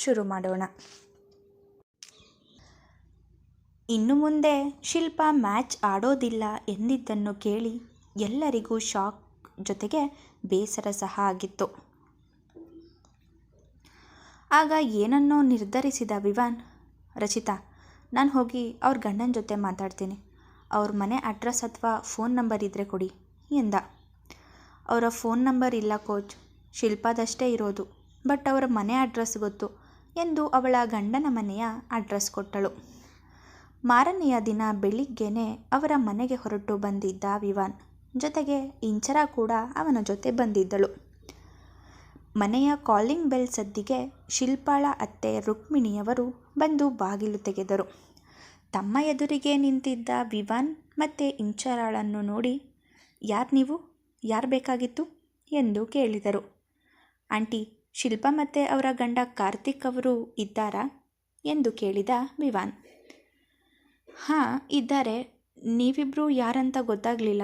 ಶುರು ಮಾಡೋಣ. ಇನ್ನು ಮುಂದೆ ಶಿಲ್ಪ ಮ್ಯಾಚ್ ಆಡೋದಿಲ್ಲ ಎಂದಿದ್ದನ್ನು ಕೇಳಿ ಎಲ್ಲರಿಗೂ ಶಾಕ್ ಜೊತೆಗೆ ಬೇಸರ ಸಹ ಆಗಿತ್ತು. ಆಗ ಏನನ್ನೋ ನಿರ್ಧರಿಸಿದ ವಿವಾನ್, ರಚಿತಾ, ನಾನು ಹೋಗಿ ಅವ್ರ ಗಂಡನ ಜೊತೆ ಮಾತಾಡ್ತೀನಿ. ಅವ್ರ ಮನೆ ಅಡ್ರೆಸ್ ಅಥವಾ ಫೋನ್ ನಂಬರ್ ಇದ್ದರೆ ಕೊಡಿ, ಎಂದ. ಅವರ ಫೋನ್ ನಂಬರ್ ಇಲ್ಲ ಕೋಚ್, ಶಿಲ್ಪಾದಷ್ಟೇ ಇರೋದು. ಬಟ್ ಅವರ ಮನೆ ಅಡ್ರೆಸ್ ಗೊತ್ತು ಎಂದು ಅವಳ ಗಂಡನ ಮನೆಯ ಅಡ್ರೆಸ್ ಕೊಟ್ಟಳು. ಮಾರನೆಯ ದಿನ ಬೆಳಿಗ್ಗೆನೆ ಅವರ ಮನೆಗೆ ಹೊರಟು ಬಂದಿದ್ದ ವಿವಾನ್. ಜೊತೆಗೆ ಇಂಚರ ಕೂಡ ಅವನ ಜೊತೆ ಬಂದಿದ್ದಳು. ಮನೆಯ ಕಾಲಿಂಗ್ ಬೆಲ್ ಸದ್ದಿಗೆ ಶಿಲ್ಪಾಳ ಅತ್ತೆ ರುಕ್ಮಿಣಿಯವರು ಬಂದು ಬಾಗಿಲು ತೆಗೆದರು. ತಮ್ಮ ಎದುರಿಗೆ ನಿಂತಿದ್ದ ವಿವಾನ್ ಮತ್ತು ಇಂಚರಾಳನ್ನು ನೋಡಿ, ಯಾರು ನೀವು? ಯಾರು ಬೇಕಾಗಿತ್ತು? ಎಂದು ಕೇಳಿದರು. ಆಂಟಿ ಶಿಲ್ಪ ಮತ್ತು ಅವರ ಗಂಡ ಕಾರ್ತಿಕ್ ಅವರು ಇದ್ದಾರಾ ಎಂದು ಕೇಳಿದ ವಿವಾನ್. ಹಾಂ, ಇದ್ದಾರೆ. ನೀವಿಬ್ಬರು ಯಾರಂತ ಗೊತ್ತಾಗಲಿಲ್ಲ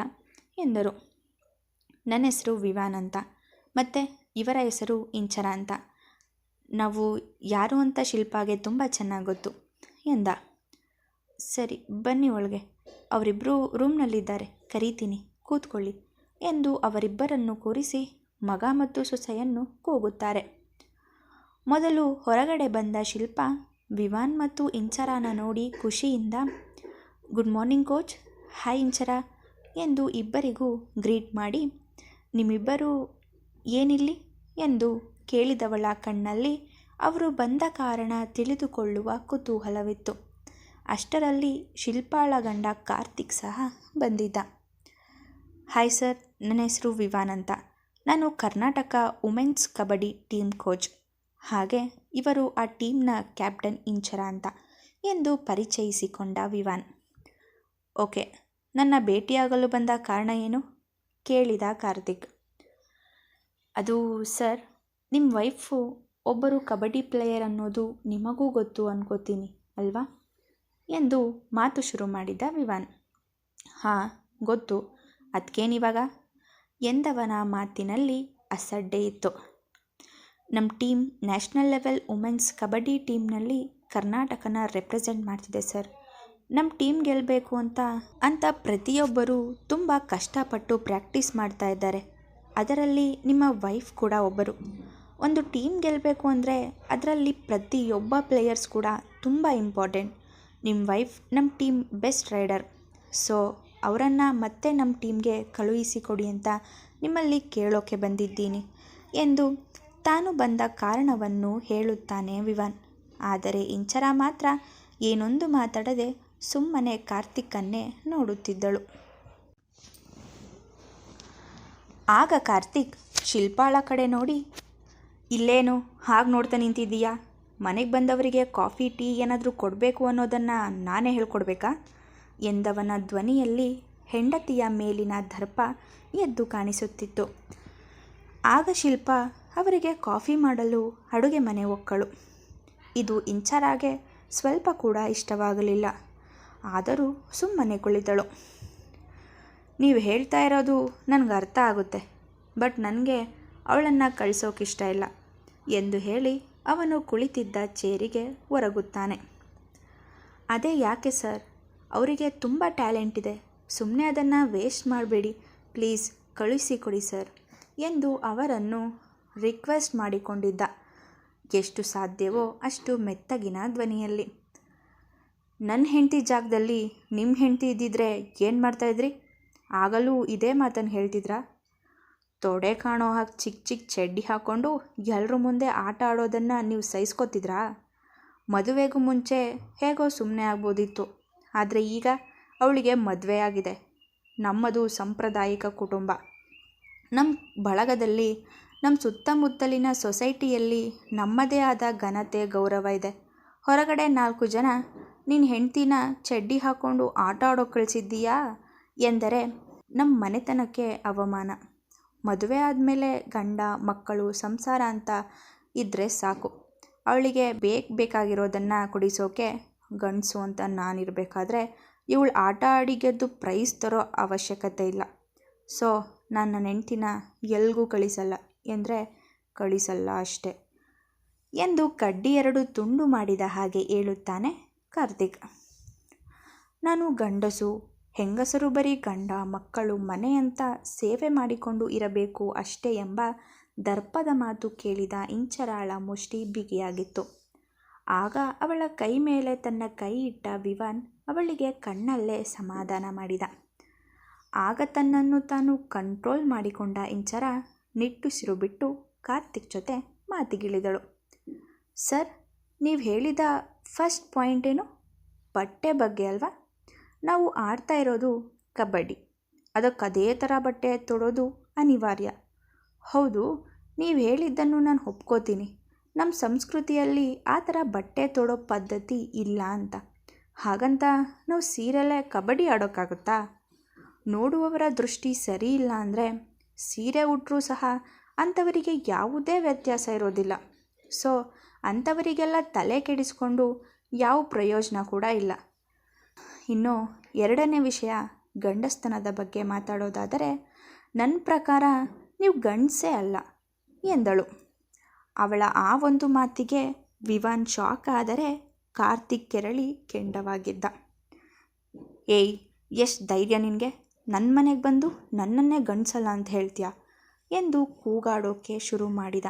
ಎಂದರು. ನನ್ನ ಹೆಸರು ವಿವಾನ್ ಅಂತ. ಮತ್ತು ಇವರ ಹೆಸರು ಇಂಚರ ಅಂತ. ನಾವು ಯಾರು ಅಂತ ಶಿಲ್ಪಾಗೆ ತುಂಬ ಚೆನ್ನಾಗಿ ಗೊತ್ತು ಎಂದ. ಸರಿ, ಬನ್ನಿ ಒಳಗೆ. ಅವರಿಬ್ಬರು ರೂಮ್ನಲ್ಲಿದ್ದಾರೆ ಕರೀತೀನಿ. ಕೂತ್ಕೊಳ್ಳಿ ಎಂದು ಅವರಿಬ್ಬರನ್ನು ಕೂರಿಸಿ ಮಗ ಮತ್ತು ಸೊಸೆಯನ್ನು ಕೂಗುತ್ತಾರೆ. ಮೊದಲು ಹೊರಗಡೆ ಬಂದ ಶಿಲ್ಪ, ವಿವಾನ್ ಮತ್ತು ಇಂಚರಾನ ನೋಡಿ ಖುಷಿಯಿಂದ, good morning coach, hi Inchara ಎಂದು ಇಬ್ಬರಿಗೂ ಗ್ರೀಟ್ ಮಾಡಿ, ನಿಮ್ಮಿಬ್ಬರು ಏನಿಲ್ಲಿ? ಎಂದು ಕೇಳಿದವಳ ಕಣ್ಣಲ್ಲಿ ಅವರು ಬಂದ ಕಾರಣ ತಿಳಿದುಕೊಳ್ಳುವ ಕುತೂಹಲವಿತ್ತು. ಅಷ್ಟರಲ್ಲಿ ಶಿಲ್ಪಾಳ ಗಂಡ ಕಾರ್ತಿಕ್ ಸಹ ಬಂದಿದ್ದ. ಹಾಯ್ ಸರ್, ನನ್ನ ಹೆಸರು ವಿವಾನ್ ಅಂತ. ನಾನು Karnataka women's kabaddi team coach. ಹಾಗೆ ಇವರು ಆ ಟೀಮ್ನ ಕ್ಯಾಪ್ಟನ್ ಇಂಚರ ಅಂತ ಎಂದು ಪರಿಚಯಿಸಿಕೊಂಡ ವಿವಾನ್. ಓಕೆ, ನನ್ನ ಭೇಟಿಯಾಗಲು ಬಂದ ಕಾರಣ ಏನು? ಕೇಳಿದ ಕಾರ್ತಿಕ್. ಅದು ಸರ್ ನಿಮ್ಮ ವೈಫು ಒಬ್ಬರು ಕಬಡ್ಡಿ ಪ್ಲೇಯರ್ ಅನ್ನೋದು ನಿಮಗೂ ಗೊತ್ತು ಅನ್ಕೋತೀನಿ, ಅಲ್ವಾ? ಎಂದು ಮಾತು ಶುರು ಮಾಡಿದ ವಿವಾನ್. ಹಾಂ, ಗೊತ್ತು. ಅದಕ್ಕೇನಿವಾಗ ಎಂದವನ ಮಾತಿನಲ್ಲಿ ಅಸಡ್ಡೆ ಇತ್ತು. ನಮ್ಮ team national level women's kabaddi ಟೀಮ್ನಲ್ಲಿ ಕರ್ನಾಟಕನ ರೆಪ್ರೆಸೆಂಟ್ ಮಾಡ್ತಿದೆ ಸರ್. ನಮ್ಮ ಟೀಮ್ ಗೆಲ್ಲಬೇಕು ಅಂತ ಅಂತ ಪ್ರತಿಯೊಬ್ಬರೂ ತುಂಬ ಕಷ್ಟಪಟ್ಟು ಪ್ರಾಕ್ಟೀಸ್ ಮಾಡ್ತಾ ಇದ್ದಾರೆ. ಅದರಲ್ಲಿ ನಿಮ್ಮ ವೈಫ್ ಕೂಡ ಒಬ್ಬರು. ಒಂದು ಟೀಮ್ ಗೆಲ್ಲಬೇಕು ಅಂದರೆ ಅದರಲ್ಲಿ ಪ್ರತಿಯೊಬ್ಬ ಪ್ಲೇಯರ್ಸ್ ಕೂಡ ತುಂಬ ಇಂಪಾರ್ಟೆಂಟ್. ನಿಮ್ಮ ವೈಫ್ ನಮ್ಮ ಟೀಮ್ ಬೆಸ್ಟ್ ರೈಡರ್. ಸೊ ಅವರನ್ನು ಮತ್ತೆ ನಮ್ಮ ಟೀಮ್ಗೆ ಕಳುಹಿಸಿಕೊಡಿ ಅಂತ ನಿಮ್ಮಲ್ಲಿ ಕೇಳೋಕೆ ಬಂದಿದ್ದೀನಿ ಎಂದು ತಾನು ಬಂದ ಕಾರಣವನ್ನು ಹೇಳುತ್ತಾನೆ ವಿವಾನ್. ಆದರೆ ಇಂಚರ ಮಾತ್ರ ಏನೊಂದು ಮಾತಾಡದೆ ಸುಮ್ಮನೆ ಕಾರ್ತಿಕ್ಕನ್ನೇ ನೋಡುತ್ತಿದ್ದಳು. ಆಗ ಕಾರ್ತಿಕ್, ಶಿಲ್ಪಾಳ ಕಡೆ ನೋಡಿ, ಇಲ್ಲೇನು, ಹಾಗೆ ನೋಡ್ತಾ ನಿಂತಿದ್ದೀಯಾ? ಮನೆಗೆ ಬಂದವರಿಗೆ ಕಾಫಿ, ಟೀ ಏನಾದರೂ ಕೊಡಬೇಕು ಅನ್ನೋದನ್ನು ನಾನೇ ಹೇಳ್ಕೊಡ್ಬೇಕಾ? ಎಂದವನ ಧ್ವನಿಯಲ್ಲಿ ಹೆಂಡತಿಯ ಮೇಲಿನ ದರ್ಪ ಎದ್ದು ಕಾಣಿಸುತ್ತಿತ್ತು. ಆಗ ಶಿಲ್ಪ ಅವರಿಗೆ ಕಾಫಿ ಮಾಡಲು ಅಡುಗೆ ಮನೆ ಒಕ್ಕಳು. ಇದು ಇಂಚರಾಗೆ ಸ್ವಲ್ಪ ಕೂಡ ಇಷ್ಟವಾಗಲಿಲ್ಲ. ಆದರೂ ಸುಮ್ಮನೆ ಕುಳಿತಳು. ನೀವು ಹೇಳ್ತಾ ಇರೋದು ನನಗೆ ಅರ್ಥ ಆಗುತ್ತೆ, ಬಟ್ ನನಗೆ ಅವಳನ್ನು ಕಳಿಸೋಕಿಷ್ಟ ಇಲ್ಲ ಎಂದು ಹೇಳಿ ಅವನು ಕುಳಿತಿದ್ದ ಚೇರಿಗೆ ಒರಗುತ್ತಾನೆ. ಅದೇ ಯಾಕೆ ಸರ್? ಅವರಿಗೆ ತುಂಬ ಟ್ಯಾಲೆಂಟ್ ಇದೆ. ಸುಮ್ಮನೆ ಅದನ್ನು ವೇಸ್ಟ್ ಮಾಡಬೇಡಿ. ಪ್ಲೀಸ್ ಕಳುಹಿಸಿಕೊಡಿ ಸರ್ ಎಂದು ಅವರನ್ನು ರಿಕ್ವೆಸ್ಟ್ ಮಾಡಿಕೊಂಡಿದ್ದ. ಎಷ್ಟು ಸಾಧ್ಯವೋ ಅಷ್ಟು ಮೆತ್ತಗಿನ ಧ್ವನಿಯಲ್ಲಿ. ನನ್ನ ಹೆಂಡತಿ ಜಾಗದಲ್ಲಿ ನಿಮ್ಮ ಹೆಂಡತಿ ಇದ್ದಿದ್ರೆ ಏನು ಮಾಡ್ತಾಯಿದ್ರಿ ಆಗಲೂ ಇದೇ ಮಾತನ್ನು ಹೇಳ್ತಿದ್ರಾ? ತೊಡೆ ಕಾಣೋ ಹಾಗೆ ಚಿಕ್ಕ ಚಿಕ್ಕ ಚಡ್ಡಿ ಹಾಕ್ಕೊಂಡು ಎಲ್ಲರ ಮುಂದೆ ಆಟ ಆಡೋದನ್ನು ನೀವು ಸಹಿಸ್ಕೋತಿದ್ರಾ? ಮದುವೆಗೂ ಮುಂಚೆ ಹೇಗೋ ಸುಮ್ಮನೆ ಆಗ್ಬೋದಿತ್ತು. ಆದರೆ ಈಗ ಅವಳಿಗೆ ಮದುವೆ ಆಗಿದೆ. ನಮ್ಮದು ಸಾಂಪ್ರದಾಯಿಕ ಕುಟುಂಬ. ನಮ್ಮ ಬಳಗದಲ್ಲಿ ನಮ್ಮ ಸುತ್ತಮುತ್ತಲಿನ ಸೊಸೈಟಿಯಲ್ಲಿ ನಮ್ಮದೇ ಆದ ಘನತೆ, ಗೌರವ ಇದೆ. ಹೊರಗಡೆ ನಾಲ್ಕು ಜನ ನಿನ್ನ ಹೆಂಡ್ತಿನ ಚಡ್ಡಿ ಹಾಕ್ಕೊಂಡು ಆಟ ಆಡೋ ಕಳಿಸಿದ್ದೀಯಾ? ಎಂದರೆ ನಮ್ಮ ಮನೆತನಕ್ಕೆ ಅವಮಾನ. ಮದುವೆ ಆದಮೇಲೆ ಗಂಡ, ಮಕ್ಕಳು, ಸಂಸಾರ ಅಂತ ಇದ್ದರೆ ಸಾಕು. ಅವಳಿಗೆ ಬೇಕು ಬೇಕಾಗಿರೋದನ್ನು ಕೊಡಿಸೋಕೆ ಗಂಡಸು ಅಂತ ನಾನಿರಬೇಕಾದ್ರೆ ಇವಳು ಆಟ ಆಡಿ ಗೆದ್ದು ಪ್ರೈಸ್ ತರೋ ಅವಶ್ಯಕತೆ ಇಲ್ಲ. ಸೊ ನಾನು ನನ್ನ ನೆಂಟಿನ ಎಲ್ಗೂ ಕಳಿಸಲ್ಲ ಎಂದರೆ ಕಳಿಸಲ್ಲ ಅಷ್ಟೆ ಎಂದು ಕಡ್ಡಿ ಎರಡು ತುಂಡು ಮಾಡಿದ ಹಾಗೆ ಹೇಳುತ್ತಾನೆ ಕಾರ್ತಿಕ್. ನಾನು ಗಂಡಸು, ಹೆಂಗಸರು ಬರೀ ಗಂಡ, ಮಕ್ಕಳು, ಮನೆ ಅಂತ ಸೇವೆ ಮಾಡಿಕೊಂಡು ಇರಬೇಕು ಅಷ್ಟೇ ಎಂಬ ದರ್ಪದ ಮಾತು ಕೇಳಿದ ಇಂಚರಾಳ ಮುಷ್ಟಿ ಬಿಗಿಯಾಗಿತ್ತು. ಆಗ ಅವಳ ಕೈ ಮೇಲೆ ತನ್ನ ಕೈ ಇಟ್ಟ ವಿವಾನ್ ಅವಳಿಗೆ ಕಣ್ಣಲ್ಲೇ ಸಮಾಧಾನ ಮಾಡಿದ. ಆಗ ತನ್ನನ್ನು ತಾನು ಕಂಟ್ರೋಲ್ ಮಾಡಿಕೊಂಡ ಇಂಚರ ನಿಟ್ಟುಸಿರು ಬಿಟ್ಟು ಕಾರ್ತಿಕ್ ಜೊತೆ ಮಾತಿಗಿಳಿದಳು. ಸರ್, ನೀವು ಹೇಳಿದ ಫಸ್ಟ್ ಪಾಯಿಂಟ್ ಏನು? ಬಟ್ಟೆ ಬಗ್ಗೆ ಅಲ್ವಾ? ನಾವು ಆಡ್ತಾ ಇರೋದು ಕಬಡ್ಡಿ. ಅದಕ್ಕೆ ಅದೇ ಥರ ಬಟ್ಟೆ ತೊಡೋದು ಅನಿವಾರ್ಯ. ಹೌದು, ನೀವು ಹೇಳಿದ್ದನ್ನು ನಾನು ಒಪ್ಕೋತೀನಿ. ನಮ್ಮ ಸಂಸ್ಕೃತಿಯಲ್ಲಿ ಆ ಥರ ಬಟ್ಟೆ ತೊಡೋ ಪದ್ಧತಿ ಇಲ್ಲ ಅಂತ. ಹಾಗಂತ ನಾವು ಸೀರೆಯಲ್ಲೇ ಕಬಡ್ಡಿ ಆಡೋಕ್ಕಾಗುತ್ತಾ ನೋಡುವವರ ದೃಷ್ಟಿ ಸರಿ ಇಲ್ಲ ಅಂದರೆ ಸೀರೆ ಉಟ್ಟರೂ ಸಹ ಅಂಥವರಿಗೆ ಯಾವುದೇ ವ್ಯತ್ಯಾಸ ಇರೋದಿಲ್ಲ. ಸೊ, ಅಂಥವರಿಗೆಲ್ಲ ತಲೆ ಕೆಡಿಸ್ಕೊಂಡು ಯಾವ ಪ್ರಯೋಜನ ಕೂಡ ಇಲ್ಲ. ಇನ್ನು ಎರಡನೇ ವಿಷಯ ಗಂಡಸ್ತನದ ಬಗ್ಗೆ ಮಾತಾಡೋದಾದರೆ ನನ್ನ ಪ್ರಕಾರ ನೀವು ಗಂಡಸೇ ಅಲ್ಲ ಎಂದಳು. ಅವಳ ಆ ಒಂದು ಮಾತಿಗೆ ವಿವಾನ್ ಶಾಕ್ ಆದರೆ ಕಾರ್ತಿಕ್ ಕೆರಳಿ ಕೆಂಡವಾಗಿದ್ದ. ಏಯ್, ಎಷ್ಟು ಧೈರ್ಯ ನಿನಗೆ? ನನ್ನ ಮನೆಗೆ ಬಂದು ನನ್ನನ್ನೇ ಗಂಡಿಸಲ್ಲ ಅಂತ ಹೇಳ್ತೀಯ? ಎಂದು ಕೂಗಾಡೋಕೆ ಶುರು ಮಾಡಿದ.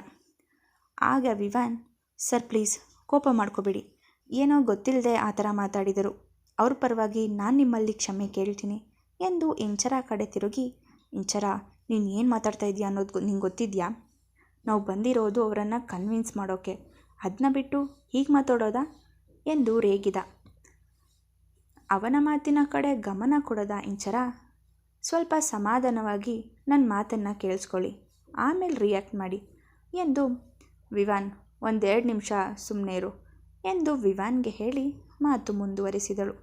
ಆಗ ವಿವಾನ್, ಸರ್, ಪ್ಲೀಸ್, ಕೋಪ ಮಾಡ್ಕೋಬೇಡಿ. ಏನೋ ಗೊತ್ತಿಲ್ಲದೆ ಆ ಥರ ಮಾತಾಡಿದರು. ಅವ್ರ ಪರವಾಗಿ ನಾನು ನಿಮ್ಮಲ್ಲಿ ಕ್ಷಮೆ ಕೇಳ್ತೀನಿ ಎಂದು ಇಂಚರ ಕಡೆ ತಿರುಗಿ, ಇಂಚರ, ನೀನು ಏನು ಮಾತಾಡ್ತಾ ಇದೀಯ ಅನ್ನೋದು ನಿಂಗೆ ಗೊತ್ತಿದೆಯಾ? ನಾವು ಬಂದಿರೋದು ಅವರನ್ನು ಕನ್ವಿನ್ಸ್ ಮಾಡೋಕ್ಕೆ ಅದನ್ನ ಬಿಟ್ಟು ಹೀಗೆ ಮಾತಾಡೋದಾ? ಎಂದು ರೇಗಿದ. ಅವನ ಮಾತಿನ ಕಡೆ ಗಮನ ಕೊಡದ ಇಂಚರ, ಸ್ವಲ್ಪ ಸಮಾಧಾನವಾಗಿ ನನ್ನ ಮಾತನ್ನು ಕೇಳಿಸ್ಕೊಳ್ಳಿ, ಆಮೇಲೆ ರಿಯಾಕ್ಟ್ ಮಾಡಿ ಎಂದು ವಿವಾನ್ ಒಂದೆರಡು ನಿಮಿಷ ಸುಮ್ಮನೆ ಇರು ಎಂದು ವಿವಾನ್ಗೆ ಹೇಳಿ ಮಾತು ಮುಂದುವರಿಸಿದಳು.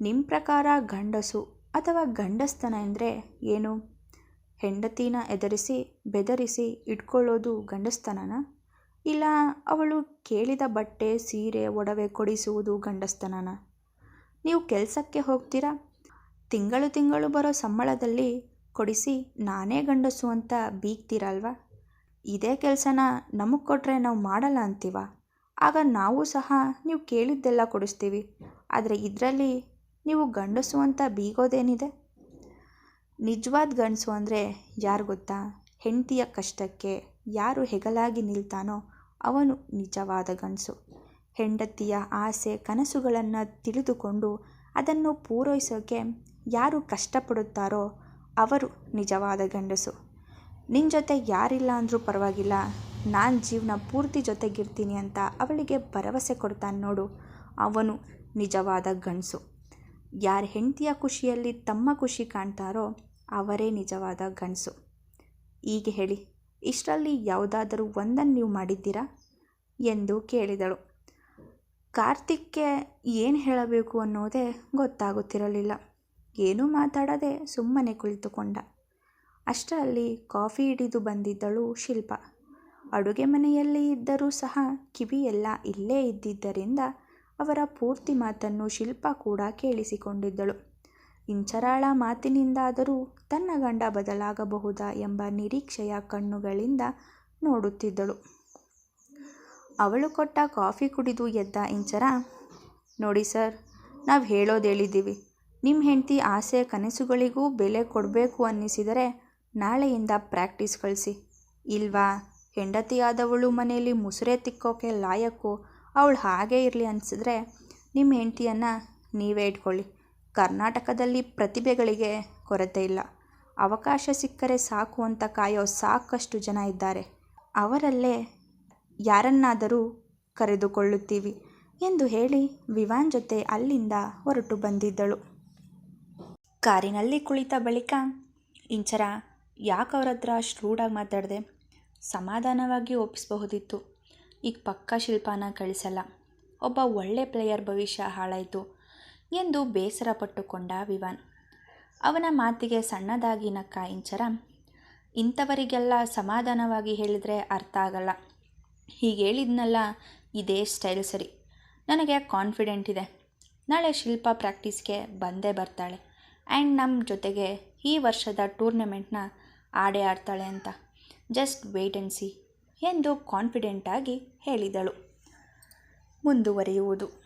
ನಿಮ್ಮ ಪ್ರಕಾರ ಗಂಡಸು ಅಥವಾ ಗಂಡಸ್ತನ ಎಂದರೆ ಏನು? ಹೆಂಡತಿನ ಎದರಿಸಿ, ಬೆದರಿಸಿ ಇಟ್ಕೊಳ್ಳೋದು ಗಂಡಸ್ತನನ? ಇಲ್ಲ, ಅವಳು ಕೇಳಿದ ಬಟ್ಟೆ, ಸೀರೆ, ಒಡವೆ ಕೊಡಿಸುವುದು ಗಂಡಸ್ತನನ? ನೀವು ಕೆಲಸಕ್ಕೆ ಹೋಗ್ತೀರಾ? ತಿಂಗಳು ತಿಂಗಳು ಬರೋ ಸಂಬಳದಲ್ಲಿ ಕೊಡಿಸಿ ನಾನೇ ಗಂಡಸು ಅಂತ ಬೀಗ್ತೀರಲ್ವಾ? ಇದೇ ಕೆಲಸನ? ನಮಗೆ ಕೊಟ್ಟರೆ ನಾವು ಮಾಡಲ್ಲ ಅಂತೀವ? ಆಗ ನಾವು ಸಹ ನೀವು ಕೇಳಿದ್ದೆಲ್ಲ ಕೊಡಿಸ್ತೀವಿ. ಆದರೆ ಇದರಲ್ಲಿ ನೀವು ಗಂಡಸು ಅಂತ ಬೀಗೋದೇನಿದೆ? ನಿಜವಾದ ಗಂಡಸು ಅಂದರೆ ಯಾರು ಗೊತ್ತಾ? ಹೆಂಡತಿಯ ಕಷ್ಟಕ್ಕೆ ಯಾರು ಹೆಗಲಾಗಿ ನಿಲ್ತಾನೋ ಅವನು ನಿಜವಾದ ಗಂಡಸು. ಹೆಂಡತಿಯ ಆಸೆ, ಕನಸುಗಳನ್ನು ತಿಳಿದುಕೊಂಡು ಅದನ್ನು ಪೂರೈಸೋಕೆ ಯಾರು ಕಷ್ಟಪಡುತ್ತಾರೋ ಅವರು ನಿಜವಾದ ಗಂಡಸು. ನಿನ್ನ ಜೊತೆ ಯಾರಿಲ್ಲ ಅಂದರೂ ಪರವಾಗಿಲ್ಲ, ನಾನು ಜೀವನ ಪೂರ್ತಿ ಜೊತೆಗಿರ್ತೀನಿ ಅಂತ ಅವಳಿಗೆ ಭರವಸೆ ಕೊಡ್ತಾನೆ ನೋಡು, ಅವನು ನಿಜವಾದ ಗಂಡಸು. ಯಾರ ಹೆಂಡತಿಯ ಖುಷಿಯಲ್ಲಿ ತಮ್ಮ ಖುಷಿ ಕಾಣ್ತಾರೋ ಅವರೇ ನಿಜವಾದ ಗಂಡಸು. ಈಗ ಹೇಳಿ, ಇಷ್ಟರಲ್ಲಿ ಯಾವುದಾದರೂ ಒಂದನ್ನು ನೀವು ಮಾಡಿದ್ದೀರಾ? ಎಂದು ಕೇಳಿದಳು. ಕಾರ್ತಿಕ್ಗೆ ಏನು ಹೇಳಬೇಕು ಅನ್ನೋದೇ ಗೊತ್ತಾಗುತ್ತಿರಲಿಲ್ಲ. ಏನೂ ಮಾತಾಡದೆ ಸುಮ್ಮನೆ ಕುಳಿತುಕೊಂಡ. ಅಷ್ಟರಲ್ಲಿ ಕಾಫಿ ಹಿಡಿದು ಬಂದಿದ್ದಳು ಶಿಲ್ಪ. ಅಡುಗೆ ಮನೆಯಲ್ಲಿ ಇದ್ದರೂ ಸಹ ಕಿವಿಯೆಲ್ಲ ಇಲ್ಲೇ ಇದ್ದಿದ್ದರಿಂದ ಅವರ ಪೂರ್ತಿ ಮಾತನ್ನು ಶಿಲ್ಪ ಕೂಡ ಕೇಳಿಸಿಕೊಂಡಿದ್ದಳು. ಇಂಚರಾಳ ಮಾತಿನಿಂದಾದರೂ ತನ್ನ ಗಂಡ ಬದಲಾಗಬಹುದಾ ಎಂಬ ನಿರೀಕ್ಷೆಯ ಕಣ್ಣುಗಳಿಂದ ನೋಡುತ್ತಿದ್ದಳು. ಅವಳು ಕೊಟ್ಟ ಕಾಫಿ ಕುಡಿದು ಎದ್ದ ಇಂಚರ, ನೋಡಿ ಸರ್, ನಾವು ಹೇಳೋದು ಹೇಳಿದ್ದೀವಿ ನಿಮ್ಮ ಹೆಂಡತಿ ಆಸೆ ಕನಸುಗಳಿಗೂ ಬೆಲೆ ಕೊಡಬೇಕು ಅನ್ನಿಸಿದರೆ ನಾಳೆಯಿಂದ ಪ್ರಾಕ್ಟೀಸ್ ಕಳಿಸಿ. ಇಲ್ವಾ? ಹೆಂಡತಿಯಾದವಳು ಮನೆಯಲ್ಲಿ ಮುಸುರೆ ತಿಕ್ಕೋಕೆ ಲಾಯಕ್ಕು ಅವಳು ಹಾಗೇ ಇರಲಿ ಅನಿಸಿದ್ರೆ ನಿಮ್ಮ ಹೆಂಡತಿಯನ್ನು ನೀವೇ ಇಟ್ಕೊಳ್ಳಿ. ಕರ್ನಾಟಕದಲ್ಲಿ ಪ್ರತಿಭೆಗಳಿಗೆ ಕೊರತೆ ಇಲ್ಲ. ಅವಕಾಶ ಸಿಕ್ಕರೆ ಸಾಕು ಅಂತ ಕಾಯೋ ಸಾಕಷ್ಟು ಜನ ಇದ್ದಾರೆ. ಅವರಲ್ಲೇ ಯಾರನ್ನಾದರೂ ಕರೆದುಕೊಳ್ಳುತ್ತೀವಿ ಎಂದು ಹೇಳಿ ವಿವಾನ್ ಜೊತೆ ಅಲ್ಲಿಂದ ಹೊರಟು ಬಂದಿದ್ದಳು. ಕಾರಿನಲ್ಲಿ ಕುಳಿತ ಬಳಿಕ ಇಂಚರ ಯಾಕೆ ಅವ್ರ ಹತ್ರ ಶ್ರೂಡಾಗಿ ಮಾತಾಡಿದೆ? ಸಮಾಧಾನವಾಗಿ ಒಪ್ಪಿಸಬಹುದಿತ್ತು. ಈಗ ಪಕ್ಕ ಶಿಲ್ಪಾನ ಕಳಿಸಲ್ಲ. ಒಬ್ಬ ಒಳ್ಳೆ ಪ್ಲೇಯರ್ ಭವಿಷ್ಯ ಹಾಳಾಯಿತು. ಎಂದು ಬೇಸರ ಪಟ್ಟುಕೊಂಡ ವಿವಾನ್. ಅವನ ಮಾತಿಗೆ ಸಣ್ಣದಾಗಿ ನಕ್ಕ ಇಂಚರ ಇಂಥವರಿಗೆಲ್ಲ ಸಮಾಧಾನವಾಗಿ ಹೇಳಿದರೆ ಅರ್ಥ ಆಗಲ್ಲ. ಹೀಗೆ ಹೇಳಿದ್ನಲ್ಲ ಇದೇ ಸ್ಟೈಲ್ ಸರಿ. ನನಗೆ ಕಾನ್ಫಿಡೆಂಟ್ ಇದೆ. ನಾಳೆ ಶಿಲ್ಪ ಪ್ರಾಕ್ಟೀಸ್ಗೆ ಬಂದೇ ಬರ್ತಾಳೆ. ಆ್ಯಂಡ್ ನಮ್ಮ ಜೊತೆಗೆ ಈ ವರ್ಷದ ಟೂರ್ನಮೆಂಟ್ನ ಆಡೇ ಆಡ್ತಾಳೆ ಅಂತ. ಜಸ್ಟ್ ವೇಟ್ ಆ್ಯಂಡ್ ಸಿ ಎಂದು ಕಾನ್ಫಿಡೆಂಟಾಗಿ ಹೇಳಿದಳು. ಮುಂದುವರಿಯುವುದು.